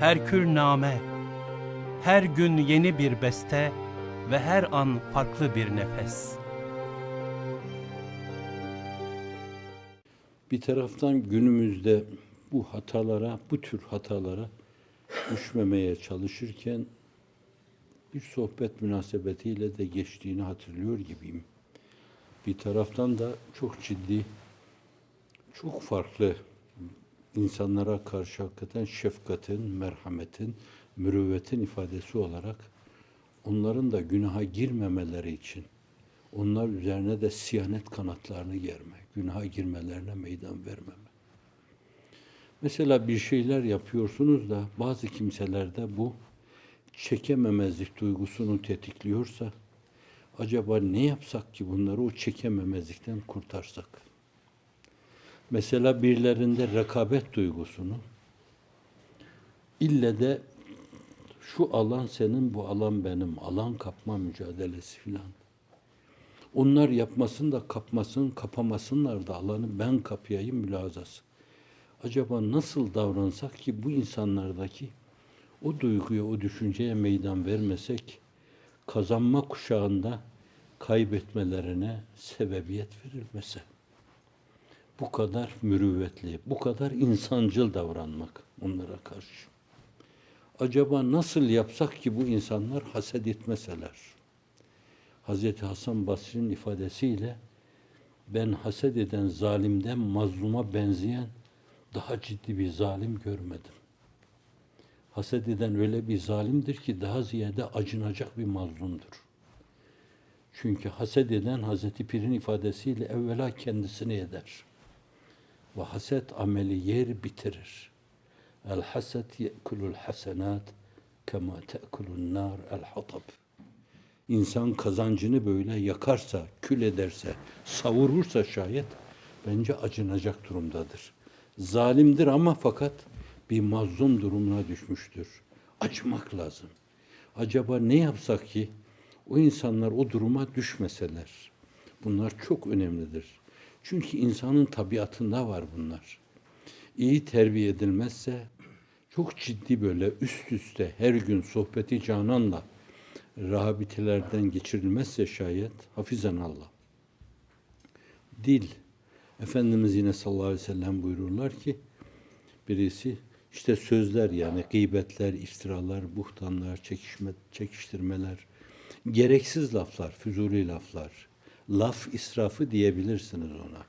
Herkül name, her gün yeni bir beste ve her an farklı bir nefes. Bir taraftan günümüzde bu hatalara, bu tür hatalara düşmemeye çalışırken bir sohbet münasebetiyle de geçtiğini hatırlıyor gibiyim. Bir taraftan da çok ciddi, çok farklı insanlara karşı hakikaten şefkatin, merhametin, mürüvvetin ifadesi olarak onların da günaha girmemeleri için onlar üzerine de siyanet kanatlarını germe, günaha girmelerine meydan vermeme. Mesela bir şeyler yapıyorsunuz da bazı kimselerde bu çekememezlik duygusunu tetikliyorsa acaba ne yapsak ki bunları o çekememezlikten kurtarsak? Mesela birilerinde rekabet duygusunu ille de şu alan senin, bu alan benim, alan kapma mücadelesi filan. Onlar yapmasın da kapmasın, kapamasınlar da alanı ben kapayayım mülazası. Acaba nasıl davransak ki bu insanlardaki o duyguya, o düşünceye meydan vermesek kazanma kuşağında kaybetmelerine sebebiyet verilmese. Bu kadar mürüvvetli, bu kadar insancıl davranmak onlara karşı. Acaba nasıl yapsak ki bu insanlar haset etmeseler? Hazreti Hasan Basri'nin ifadesiyle ben haset eden zalimden mazluma benzeyen daha ciddi bir zalim görmedim. Haset eden öyle bir zalimdir ki daha ziyade acınacak bir mazlumdur. Çünkü haset eden Hazreti Pir'in ifadesiyle evvela kendisini eder. Ve haset ameli yer bitirir. El haset ye'kulul hasenat kema te'kulun nar el hatab. İnsan kazancını böyle yakarsa, kül ederse, savurursa şayet bence acınacak durumdadır. Zalimdir ama fakat bir mazlum durumuna düşmüştür. Acımak lazım. Acaba ne yapsak ki o insanlar o duruma düşmeseler? Bunlar çok önemlidir. Çünkü insanın tabiatında var bunlar. İyi terbiye edilmezse çok ciddi böyle üst üste her gün sohbeti cananla rahabitelerden geçirilmezse şayet hafizan Allah. Dil. Efendimiz yine sallallahu aleyhi ve sellem buyururlar ki birisi işte sözler yani gıybetler, iftiralar, buhtanlar, çekişme, çekiştirmeler, gereksiz laflar, füzuli laflar, laf israfı diyebilirsiniz ona.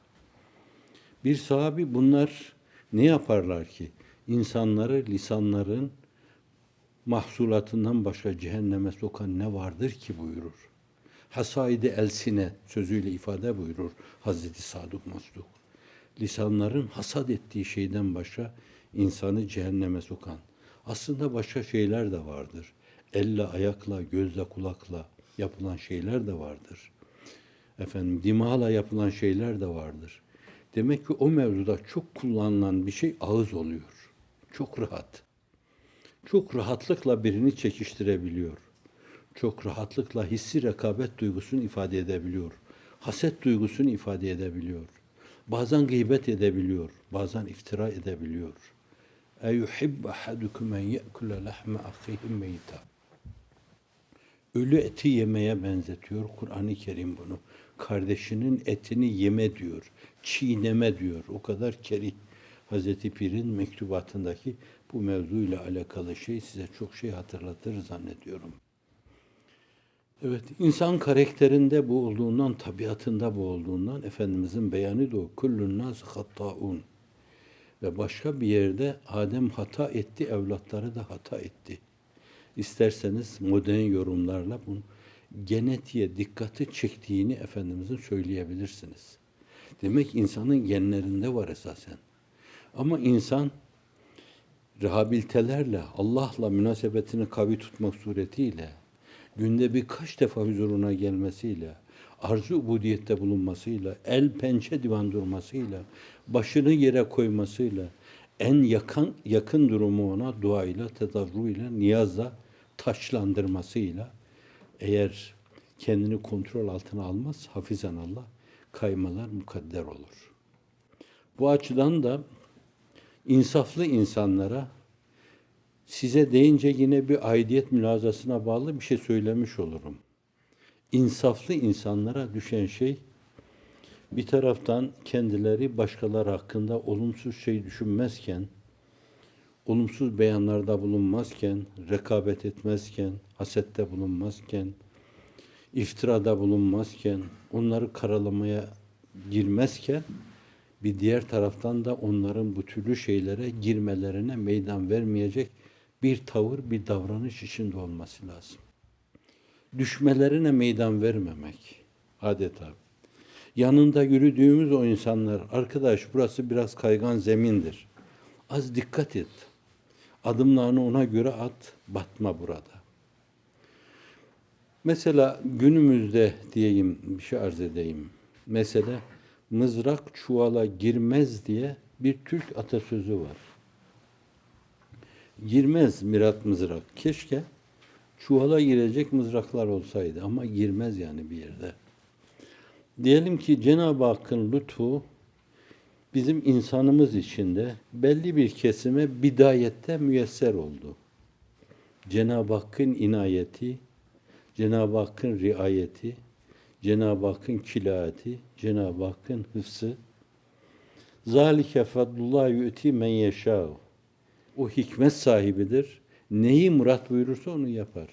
Bir sahabi bunlar ne yaparlar ki? İnsanları lisanların mahsulatından başka cehenneme sokan ne vardır ki buyurur. Hasaide elsine sözüyle ifade buyurur Hazreti Sadık Masluk. Lisanların hasat ettiği şeyden başka insanı cehenneme sokan. Aslında başka şeyler de vardır. Elle, ayakla, gözle, kulakla yapılan şeyler de vardır Efendim dimağla yapılan şeyler de vardır. Demek ki o mevzuda çok kullanılan bir şey ağız oluyor. Çok rahat çok rahatlıkla birini çekiştirebiliyor. Çok rahatlıkla hissi rekabet duygusunu ifade edebiliyor. Haset duygusunu ifade edebiliyor. Bazen gıybet edebiliyor, bazen iftira edebiliyor. اَيُحِبَّ اَحَدُكُمْ اَنْ يَأْكُلَ لَحْمَ اَخِيهِ مَيْتًا Ölü eti yemeye benzetiyor Kur'an-ı Kerim bunu. Kardeşinin etini yeme diyor, çiğneme diyor. O kadar kerih. Hazreti Pir'in mektubatındaki bu mevzuyla alakalı şey size çok şey hatırlatır zannediyorum. Evet, insan karakterinde bu olduğundan, tabiatında bu olduğundan Efendimizin beyanı da o. Kullun nas hattaun. Ve başka bir yerde Adem hata etti, evlatları da hata etti. İsterseniz modern yorumlarla bunu genetiğe dikkati çektiğini Efendimizin söyleyebilirsiniz. Demek insanın genlerinde var esasen. Ama insan rehabilitelerle, Allah'la münasebetini kavi tutmak suretiyle, günde birkaç defa huzuruna gelmesiyle, arzu ubudiyette bulunmasıyla, el pençe divan durmasıyla, başını yere koymasıyla, en yakın yakın durumu ona duayla, tedarruyla, niyazla taşlandırmasıyla, eğer kendini kontrol altına almaz, hafizan Allah, kaymalar mukadder olur. Bu açıdan da insaflı insanlara Size deyince yine bir aidiyet mülazasına bağlı bir şey söylemiş olurum. İnsaflı insanlara düşen şey bir taraftan kendileri başkaları hakkında olumsuz şey düşünmezken, olumsuz beyanlarda bulunmazken, rekabet etmezken, hasette bulunmazken, iftirada bulunmazken, onları karalamaya girmezken, bir diğer taraftan da onların bu türlü şeylere girmelerine meydan vermeyecek bir tavır, bir davranış içinde olması lazım. Düşmelerine meydan vermemek adeta. Yanında yürüdüğümüz o insanlar, arkadaş burası biraz kaygan zemindir. Az dikkat et. Adımlarını ona göre at, batma burada. Mesela günümüzde diyeyim, bir şey arz edeyim. Mesela mızrak çuvala girmez diye bir Türk atasözü var. Girmez mirat mızrak. Keşke çuvala girecek mızraklar olsaydı ama girmez yani bir yerde. Diyelim ki Cenab-ı Hakk'ın lütfu bizim insanımız içinde belli bir kesime bidayette müyesser oldu. Cenab-ı Hakk'ın inayeti, Cenab-ı Hakk'ın riayeti, Cenab-ı Hakk'ın kilaati, Cenab-ı Hakk'ın hıfzı. Zalike fadlullah yu'ti men yeşâ'u. O hikmet sahibidir. Neyi murat buyurursa onu yapar.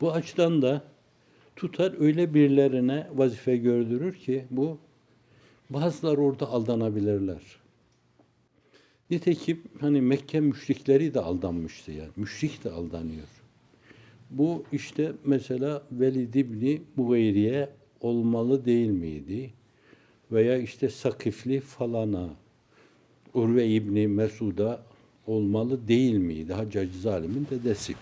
Bu açıdan da tutar öyle birilerine vazife gördürür ki bu bazılar orada aldanabilirler. Nitekim hani Mekke müşrikleri de aldanmıştı yani. Müşrik de aldanıyor. Bu işte mesela Velid İbni Mughiriye olmalı değil miydi? Veya işte Sakifli falana, Urve İbni Mesud'a olmalı değil miydi? Haccacı Zalim'in dedesi.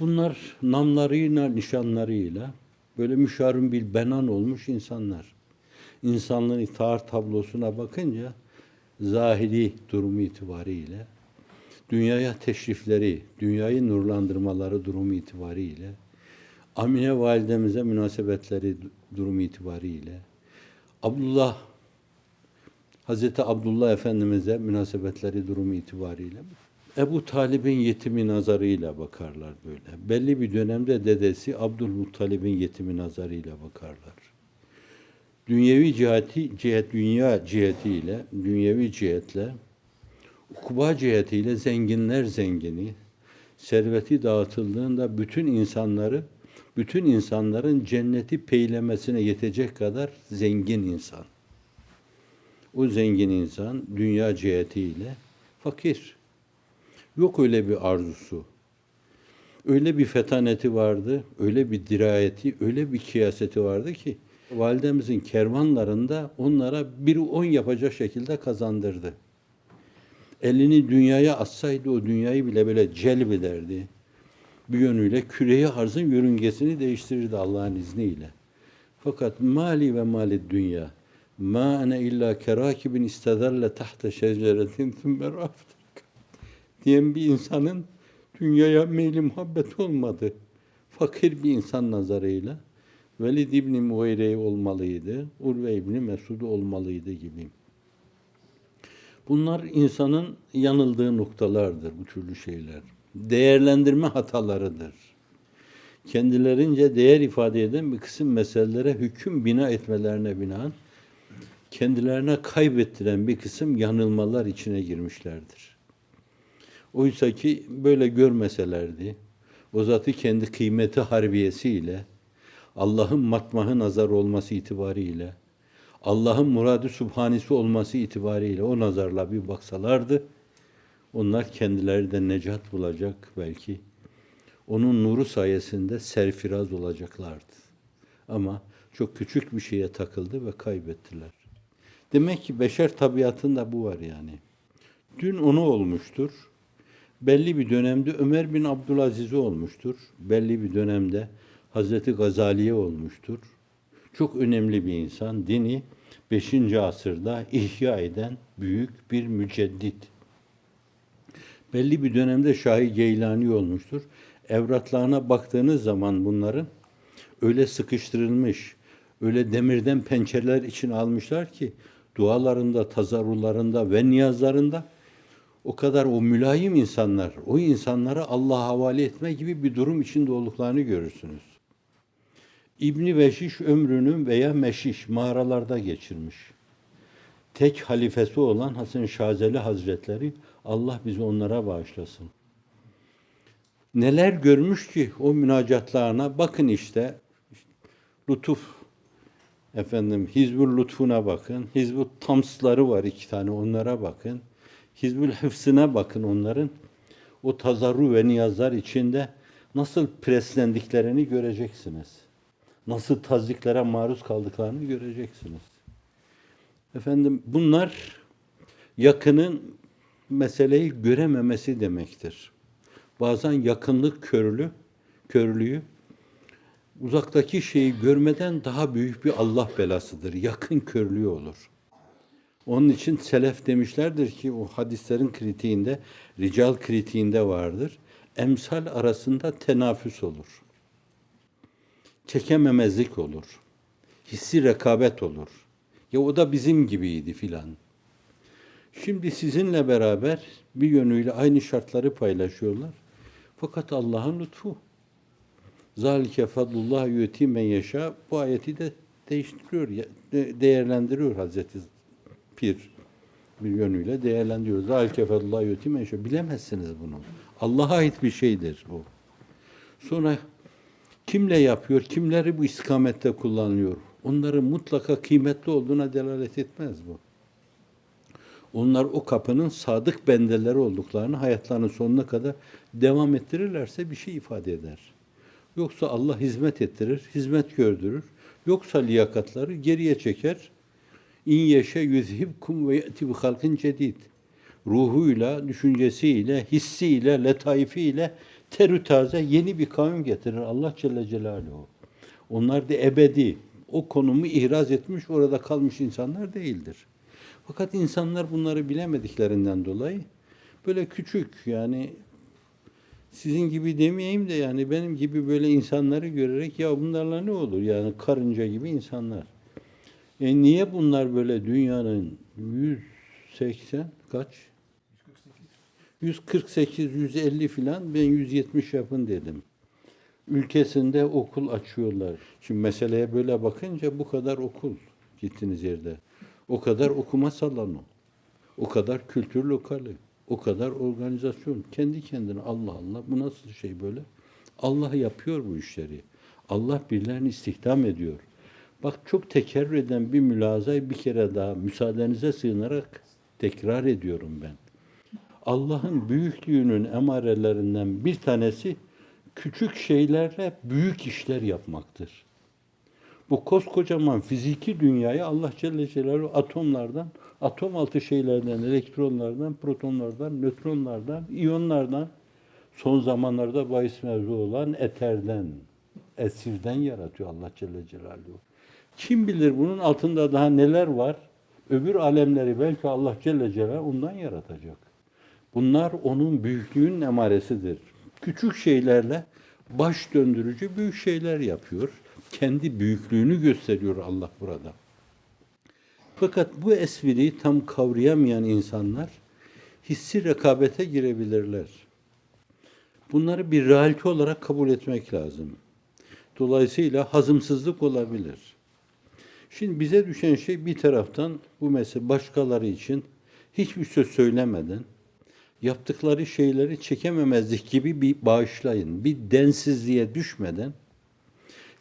Bunlar namlarıyla, nişanlarıyla böyle müşarın bir benan olmuş insanlar. İnsanlığın itaat tablosuna bakınca zahiri durumu itibariyle dünyaya teşrifleri, dünyayı nurlandırmaları durumu itibariyle, Amine validemize münasebetleri durumu itibariyle, Abdullah, Hazreti Abdullah Efendimiz'e münasebetleri durumu itibariyle, Ebu Talib'in yetimi nazarıyla bakarlar böyle. Belli bir dönemde dedesi Abdülmuttalib'in yetimi nazarıyla bakarlar. Dünyevi cihati, cihet, dünya cihetiyle, dünyevi cihetle, ukuba cihetiyle zenginler zengini, serveti dağıtıldığında bütün insanları, bütün insanların cenneti peylemesine yetecek kadar zengin insan. O zengin insan dünya cihetiyle fakir. Yok öyle bir arzusu. Öyle bir fetaneti vardı, öyle bir dirayeti, öyle bir kıyaseti vardı ki validemizin kervanlarında onlara bir on yapacak şekilde kazandırdı elini dünyaya atsaydı o dünyayı bile böyle celbederdi. Bir yönüyle küreyi arzın yörüngesini değiştirirdi Allah'ın izniyle. Fakat mali ve mali dünya ma ene illa kerakibin istederle tahta şeceretin thumma raftak diyen bir insanın dünyaya meyli muhabbet olmadı. Fakir bir insan nazarıyla Velid İbni Mughire olmalıydı, Urve İbni Mesud olmalıydı gibi. Bunlar insanın yanıldığı noktalardır bu türlü şeyler. Değerlendirme hatalarıdır. Kendilerince değer ifade eden bir kısım meselelere hüküm bina etmelerine binaen kendilerine kaybettiren bir kısım yanılmalar içine girmişlerdir. Oysa ki böyle görmeselerdi, o zatı kendi kıymeti harbiyesiyle, Allah'ın matmahı nazar olması itibariyle, Allah'ın muradı subhanisi olması itibariyle o nazarla bir baksalardı, onlar kendileri de necat bulacak belki. Onun nuru sayesinde serfiraz olacaklardı. Ama çok küçük bir şeye takıldı ve kaybettiler. Demek ki beşer tabiatında bu var yani. Dün onu olmuştur. Belli bir dönemde Ömer bin Abdülaziz'i olmuştur. Belli bir dönemde Hazreti Gazali'ye olmuştur. Çok önemli bir insan. Dini 5. asırda ihya eden büyük bir müceddit. Belli bir dönemde Şahi Geylani olmuştur. Evratlarına baktığınız zaman bunların öyle sıkıştırılmış, öyle demirden pençeler için almışlar ki dualarında, tazarrularında ve niyazlarında o kadar o mülayim insanlar, o insanları Allah'a havale etme gibi bir durum içinde olduklarını görürsünüz. İbni Veşiş ömrünü veya Meşiş mağaralarda geçirmiş. Tek halifesi olan Hasan Şazeli Hazretleri Allah bizi onlara bağışlasın. Neler görmüş ki o münacatlarına bakın işte lütuf efendim Hizbul Lütfuna bakın. Hizbul Tamsları var iki tane onlara bakın. Hizbul Hıfsına bakın onların. O tazarru ve niyazlar içinde nasıl preslendiklerini göreceksiniz. Nasıl taziklere maruz kaldıklarını göreceksiniz. Efendim bunlar yakının meseleyi görememesi demektir. Bazen yakınlık körlü, körlüğü uzaktaki şeyi görmeden daha büyük bir Allah belasıdır. Yakın körlüğü olur. Onun için selef demişlerdir ki o hadislerin kritiğinde, rical kritiğinde vardır. Emsal arasında tenafüs olur. Çekememezlik olur. Hissi rekabet olur. Ya o da bizim gibiydi filan. Şimdi sizinle beraber bir yönüyle aynı şartları paylaşıyorlar. Fakat Allah'ın lütfu. Zalike fadlullah yuti men yeşâ. Bu ayeti de değiştiriyor, değerlendiriyor Hazreti Pir. Bir yönüyle değerlendiriyor. Zalike fadlullah yuti men yeşâ. Bilemezsiniz bunu. Allah'a ait bir şeydir bu. Sonra kimle yapıyor, kimleri bu istikamette kullanıyor? Onların mutlaka kıymetli olduğuna delalet etmez bu. Onlar o kapının sadık bendeleri olduklarını hayatlarının sonuna kadar devam ettirirlerse bir şey ifade eder. Yoksa Allah hizmet ettirir, hizmet gördürür. Yoksa liyakatları geriye çeker. İn yeşe yüzhibkum ve ye'ti bi halkin cedid. Ruhuyla, düşüncesiyle, hissiyle, letaifiyle terü taze yeni bir kavim getirir Allah Celle Celaluhu. Onlar da ebedi, o konumu ihraz etmiş, orada kalmış insanlar değildir. Fakat insanlar bunları bilemediklerinden dolayı böyle küçük yani sizin gibi demeyeyim de yani benim gibi böyle insanları görerek ya bunlarla ne olur yani karınca gibi insanlar. E niye bunlar böyle dünyanın 180 kaç? 148, 150 filan ben 170 yapın dedim. Ülkesinde okul açıyorlar. Şimdi meseleye böyle bakınca bu kadar okul gittiniz yerde. O kadar okuma salonu. O kadar kültür lokali. O kadar organizasyon. Kendi kendine Allah Allah bu nasıl şey böyle? Allah yapıyor bu işleri. Allah birilerini istihdam ediyor. Bak çok tekerrür eden bir mülazayı bir kere daha müsaadenize sığınarak tekrar ediyorum ben. Allah'ın büyüklüğünün emarelerinden bir tanesi küçük şeylerle büyük işler yapmaktır. Bu koskocaman fiziki dünyayı Allah Celle Celaluhu atomlardan, atom altı şeylerden, elektronlardan, protonlardan, nötronlardan, iyonlardan, son zamanlarda bahis mevzu olan eterden, esirden yaratıyor Allah Celle Celaluhu. Kim bilir bunun altında daha neler var? Öbür alemleri belki Allah Celle Celaluhu ondan yaratacak. Bunlar onun büyüklüğünün emaresidir. Küçük şeylerle baş döndürücü büyük şeyler yapıyor. Kendi büyüklüğünü gösteriyor Allah burada. Fakat bu esviri tam kavrayamayan insanlar hissi rekabete girebilirler. Bunları bir realite olarak kabul etmek lazım. Dolayısıyla hazımsızlık olabilir. Şimdi bize düşen şey bir taraftan bu mesele başkaları için hiçbir söz söylemeden yaptıkları şeyleri çekememezlik gibi bir bağışlayın, bir densizliğe düşmeden,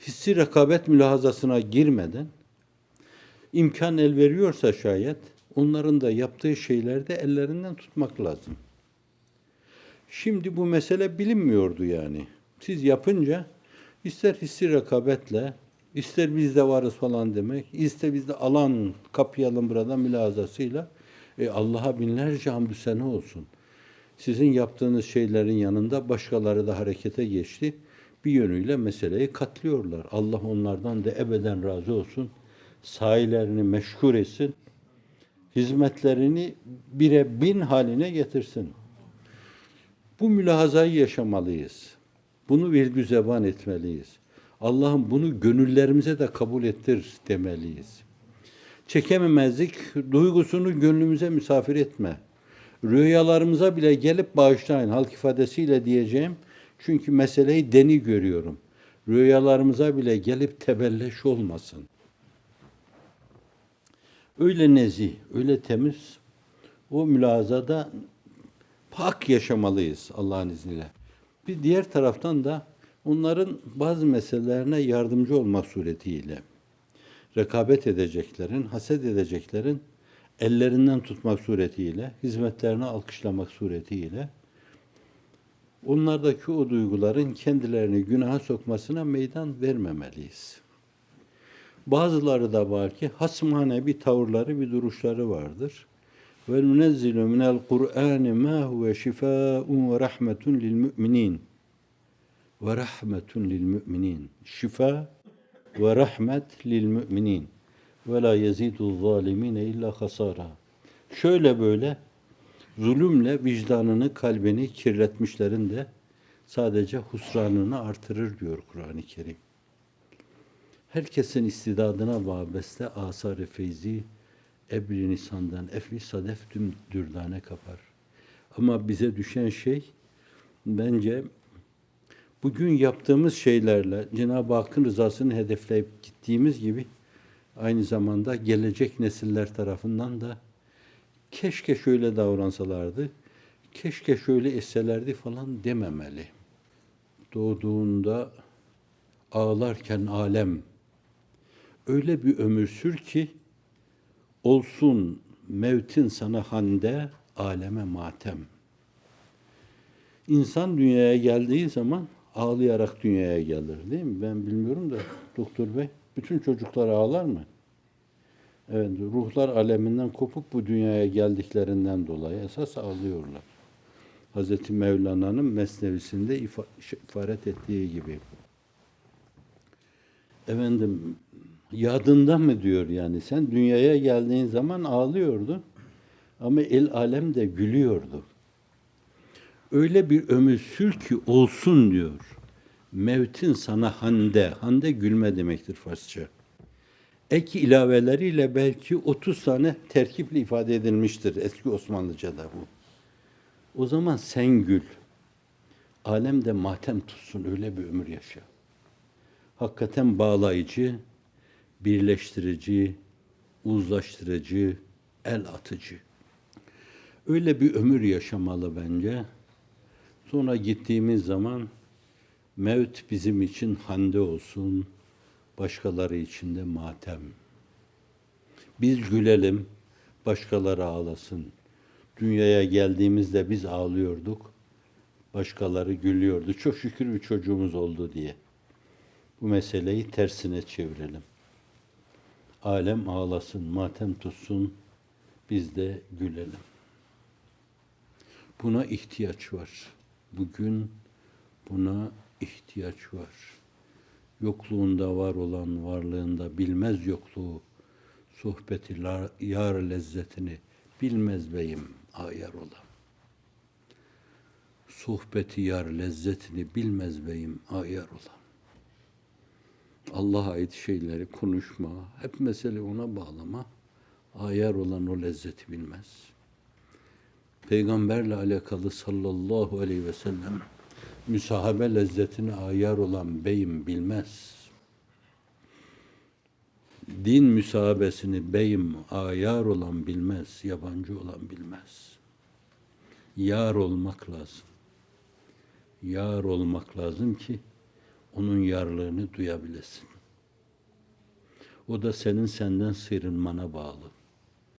hissi rekabet mülahazasına girmeden, imkan el veriyorsa şayet, onların da yaptığı şeylerde ellerinden tutmak lazım. Şimdi bu mesele bilinmiyordu yani. Siz yapınca ister hissi rekabetle, ister biz de varız falan demek, ister biz de alan kapayalım burada mülazasıyla, e Allah'a binlerce hamdü sene olsun. Sizin yaptığınız şeylerin yanında başkaları da harekete geçti. Bir yönüyle meseleyi katlıyorlar. Allah onlardan da ebeden razı olsun. Sahilerini meşgul etsin. Hizmetlerini bire bin haline getirsin. Bu mülahazayı yaşamalıyız. Bunu virgü zeban etmeliyiz. Allah'ım bunu gönüllerimize de kabul ettir demeliyiz. Çekememezlik duygusunu gönlümüze misafir etme. Rüyalarımıza bile gelip bağışlayın. Halk ifadesiyle diyeceğim. Çünkü meseleyi deni görüyorum. Rüyalarımıza bile gelip tebelleş olmasın. Öyle nezih, öyle temiz, o mülazada pak yaşamalıyız Allah'ın izniyle. Bir diğer taraftan da onların bazı meselelerine yardımcı olmak suretiyle rekabet edeceklerin, haset edeceklerin ellerinden tutmak suretiyle, hizmetlerini alkışlamak suretiyle onlardaki o duyguların kendilerini günaha sokmasına meydan vermemeliyiz. Bazıları da var ki hasmane bir tavırları, bir duruşları vardır. Ve nunezzilu minel Kur'an ma huve şifaun ve rahmetun lil müminin. Ve rahmetun lil müminin. Şifa ve rahmet lil müminin. Ve la yezidu zalimine illa hasara. Şöyle böyle zulümle vicdanını, kalbini kirletmişlerin de sadece husranını artırır diyor Kur'an-ı Kerim. Herkesin istidadına vabeste asar-ı feyzi, ebri nisandan efli sadef tüm dürdane kapar. Ama bize düşen şey bence bugün yaptığımız şeylerle Cenab-ı Hakk'ın rızasını hedefleyip gittiğimiz gibi aynı zamanda gelecek nesiller tarafından da keşke şöyle davransalardı, keşke şöyle etselerdi falan dememeli. Doğduğunda ağlarken alem öyle bir ömür sür ki olsun mevtin sana hande, aleme matem. İnsan dünyaya geldiği zaman ağlayarak dünyaya gelir değil mi? Ben bilmiyorum da doktor bey bütün çocuklar ağlar mı? Evet, ruhlar aleminden kopup bu dünyaya geldiklerinden dolayı esas ağlıyorlar. Hazreti Mevlana'nın Mesnevisinde ifa- ifaret ettiği gibi. Efendim, yadında mı diyor yani sen dünyaya geldiğin zaman ağlıyordun ama el alem de gülüyordu. Öyle bir ömür sür ki olsun diyor. Mevtin sana hande, hande gülme demektir Farsça ek ilaveleriyle belki 30 tane terkiple ifade edilmiştir eski Osmanlıca'da bu. O zaman sen gül. Alemde matem tutsun öyle bir ömür yaşa. Hakikaten bağlayıcı, birleştirici, uzlaştırıcı, el atıcı. Öyle bir ömür yaşamalı bence. Sonra gittiğimiz zaman mevt bizim için hande olsun, başkaları için de matem. Biz gülelim, başkaları ağlasın. Dünyaya geldiğimizde biz ağlıyorduk, başkaları gülüyordu. Çok şükür bir çocuğumuz oldu diye. Bu meseleyi tersine çevirelim. Alem ağlasın, matem tutsun, biz de gülelim. Buna ihtiyaç var. Bugün buna ihtiyaç var yokluğunda var olan varlığında bilmez yokluğu, sohbeti yar lezzetini bilmez beyim ayar ola. Sohbeti yar lezzetini bilmez beyim ayar ola. Allah'a ait şeyleri konuşma, hep mesele ona bağlama, ayar olan o lezzeti bilmez. Peygamberle alakalı sallallahu aleyhi ve sellem müsahabe lezzetine ayar olan beyim bilmez. Din müsahabesini beyim ayar olan bilmez, yabancı olan bilmez. Yar olmak lazım. Yar olmak lazım ki onun yarlığını duyabilesin. O da senin senden sıyrılmana bağlı.